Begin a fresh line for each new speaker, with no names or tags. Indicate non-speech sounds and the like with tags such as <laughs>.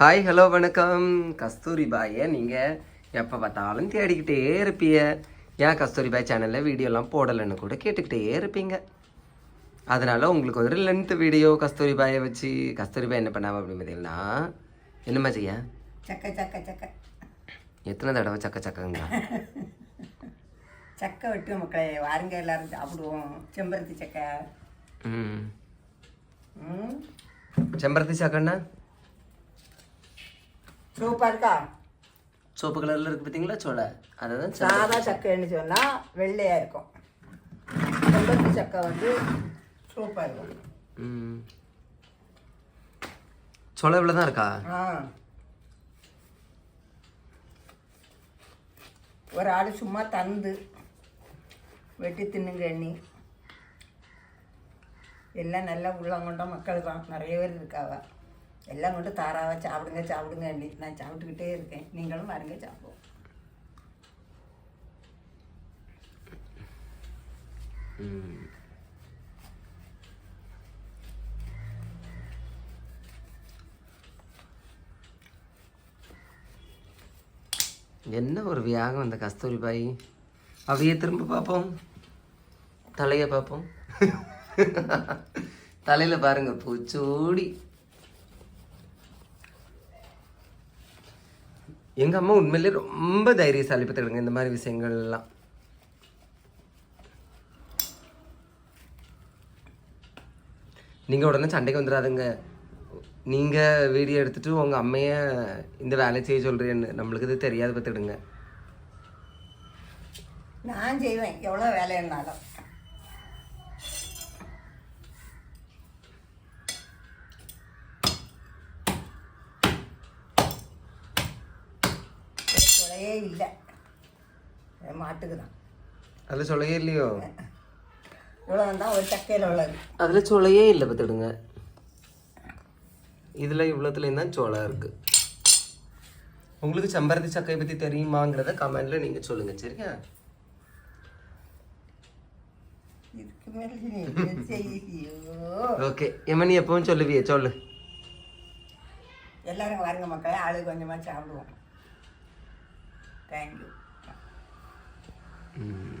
Hi hello வணக்கம். கஸ்தூரி பாயை நீங்கள் எப்போ பார்த்தாலும் தேடிக்கிட்டே இருப்பீங்க. ஏன் கஸ்தூரி பாய் சேனலில் வீடியோலாம் போடலைன்னு கூட கேட்டுக்கிட்டே இருப்பீங்க. அதனால் உங்களுக்கு ஒரு லென்த் வீடியோ கஸ்தூரி பாயை வச்சு கஸ்தூரி பாய் என்ன பண்ணாம அப்படின்னு பார்த்தீங்கன்னா என்னம்மா செய்ய?
சக்க சக்க சக்க.
எத்தனை தடவை சக்க சக்கங்க
சக்கை வெட்டு மக்களே வாருங்க எல்லாரும் சாப்பிடுவோம். செம்பருத்தி சக்கை.
ம். செம்பருத்தி சக்கன்னா?
சூப்பராக இருக்கா?
சோப்பு கலரில் இருக்குது பார்த்தீங்களா சோளை. அதை தான்
சாதா சக்கைன்னு சொன்னால் வெள்ளையாக இருக்கும். செம்பருத்தி சக்கை வந்து சூப்பராக இருக்கும்.
ம். சோளை இவ்வளோ தான் இருக்கா?
ஆ. ஒரு ஆள் சும்மா தந்து வெட்டி தின்னுங்க எண்ணி. எல்லாம் நல்லா உள்ளங்கொண்ட மக்கள் தான் நிறைய பேர் இருக்காவ. எல்லாம் கொண்டு தாராவை சாப்பிடுங்க சாப்பிடுங்க எண்ணி நான் சாப்பிட்டுக்கிட்டே இருக்கேன். நீங்களும் பாருங்க சாப்பிடுவோம்.
என்ன ஒரு வியாகம் அந்த கஸ்தூரி பாய்? அவையே திரும்ப பார்ப்போம். தலையை பார்ப்போம். <laughs> தலையில பாருங்க பூச்சோடி. எங்கள் அம்மா உண்மையிலே ரொம்ப தைரியசாலி பார்த்துக்கிடுங்க இந்த மாதிரி விஷயங்கள்லாம். நீங்கள் உடனே சண்டைக்கு வந்துடாதுங்க. நீங்கள் வீடியோ எடுத்துகிட்டு உங்கள் அம்மையை இந்த வேலை செய்ய சொல்கிறேன்னு நம்மளுக்கு இது தெரியாது பார்த்துடுங்க
நான் செய்வேன் எவ்வளோ வேலை இருந்தாலும். குறையே இல்லை. மாட்டுக்கு தான்.
அதில் சொல்லையே இல்லையோ?
இவ்வளோ தான் ஒரு சக்கையில் உள்ளது.
அதில் சொல்லையே இல்லை பார்த்துடுங்க இதில் இவ்வளோத்துலேயும் தான் சோளம் இருக்குது உங்களுக்கு செம்பருத்தி சக்கையை பற்றி தெரியுமாங்கிறத கமெண்டில் நீங்கள் சொல்லுங்கள் சரியா? ஓகே எமனி எப்பவும் சொல்லுவியே சொல்லு.
எல்லாரும் வாருங்க மக்களே ஆளு கொஞ்சமாக சாப்பிடுவோம். தேங்க்யூ
ம்.